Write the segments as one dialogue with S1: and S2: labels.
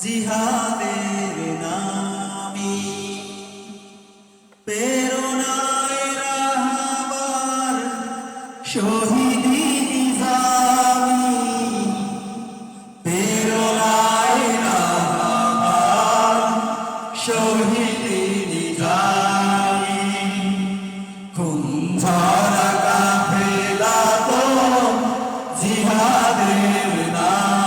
S1: জিহাদের নামি প্রেরণায় রাহাবার শহীদি নিজামি। প্রেরণায় রাহাবার শহীদি নিজামি। কুম্ভারা কাফেলা তো জিহাদের নামি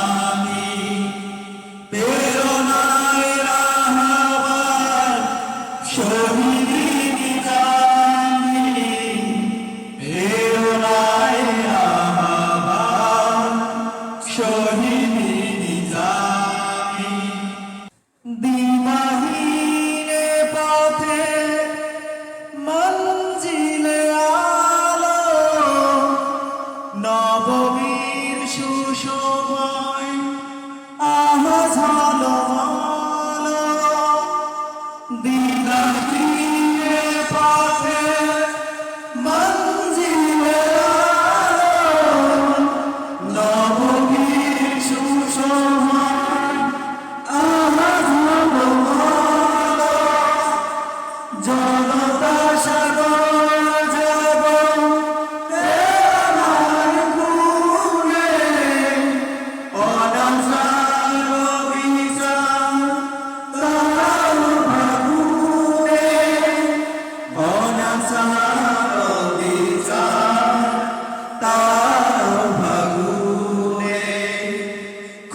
S1: নবমীর সুসময় আ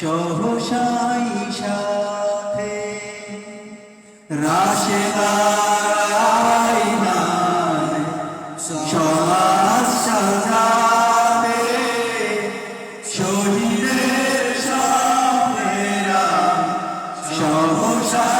S1: সহসাই সাথে রাশে সমাজ সাজাতে শহীদের সাথে সহসাই